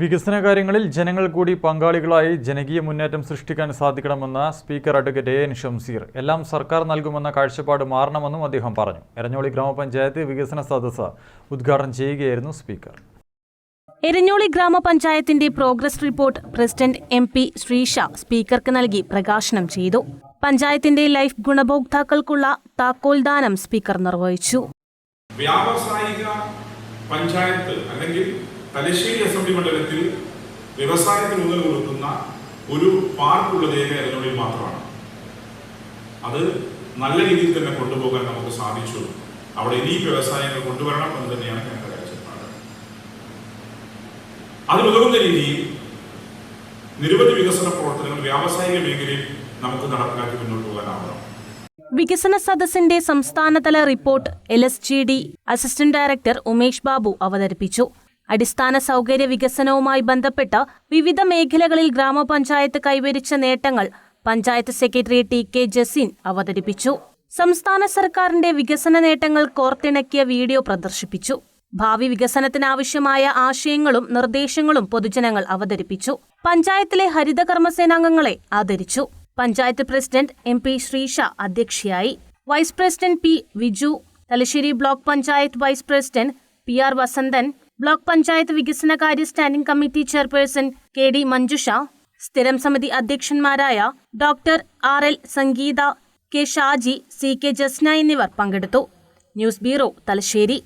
വികസന കാര്യങ്ങളിൽ ജനങ്ങൾ കൂടി പങ്കാളികളായി ജനകീയ മുന്നേറ്റം സൃഷ്ടിക്കാൻ സാധിക്കണമെന്ന speaker advocate A N Shamseer. എല്ലാം സർക്കാർ നൽകുമെന്ന കാഴ്ചപ്പാട് മാറണമെന്നും അദ്ദേഹം പറഞ്ഞു. എരഞ്ഞോളി ഗ്രാമപഞ്ചായത്ത് വികസന സദസ്സ് ഉദ്ഘാടനം ചെയ്യുകയായിരുന്നു സ്പീക്കർ. എരഞ്ഞോളി ഗ്രാമപഞ്ചായത്തിന്റെ progress report president M P Sreesha സ്പീക്കർക്ക് നൽകി പ്രകാശനം ചെയ്തു. പഞ്ചായത്തിന്റെ ലൈഫ് ഗുണഭോക്താക്കൾക്കുള്ള താക്കോൽദാനം സ്പീക്കർ നിർവഹിച്ചു. വ്യാവസായിക പഞ്ചായത്ത് അല്ലെങ്കിൽ തലശ്ശേരി അസംബ്ലി മണ്ഡലത്തിൽ വ്യവസായത്തിന് ഊന്നൽ കൊടുക്കുന്ന ഒരു പാർക്കുള്ളത് ഏക അതിനുള്ളിൽ മാത്രമാണ്. അത് നല്ല രീതിയിൽ തന്നെ കൊണ്ടുപോകാൻ നമുക്ക് സാധിച്ചു. അവിടെ ഇനി വ്യവസായങ്ങൾ കൊണ്ടുവരണം എന്ന് തന്നെയാണ് ഞങ്ങളുടെ കാഴ്ചപ്പാട്. അതിനുതകുന്ന രീതിയിൽ നിരവധി വികസന പ്രവർത്തനങ്ങൾ വ്യാവസായിക മേഖലയിൽ നമുക്ക് നടപ്പിലാക്കി മുന്നോട്ട് പോകാനാവണം. വികസന സദസ്സിന്റെ സംസ്ഥാനതല report L S G D assistant director Umesh Babu അവതരിപ്പിച്ചു. അടിസ്ഥാന സൗകര്യ വികസനവുമായി ബന്ധപ്പെട്ട് വിവിധ മേഖലകളിൽ ഗ്രാമപഞ്ചായത്ത് കൈവരിച്ച നേട്ടങ്ങൾ panchayat secretary T K Jaseen അവതരിപ്പിച്ചു. സംസ്ഥാന സർക്കാരിന്റെ വികസന നേട്ടങ്ങൾ കോർത്തിണക്കിയ വീഡിയോ പ്രദർശിപ്പിച്ചു. ഭാവി വികസനത്തിനാവശ്യമായ ആശയങ്ങളും നിർദ്ദേശങ്ങളും പൊതുജനങ്ങൾ അവതരിപ്പിച്ചു. പഞ്ചായത്തിലെ ഹരിത കർമ്മസേനാംഗങ്ങളെ ആദരിച്ചു. Panchayat president M P Sreesha അധ്യക്ഷയായി. Vice president P Viju. Thalassery block panchayat vice president P R Vasanthan. Block panchayat വികസന കാര്യ standing committee chairperson K D Manjusha സ്ഥിരം സമിതി അധ്യക്ഷന്മാരായ doctor R L Sangeetha K Shaji C K Jasna എന്നിവർ പങ്കെടുത്തു. News bureau Thalassery.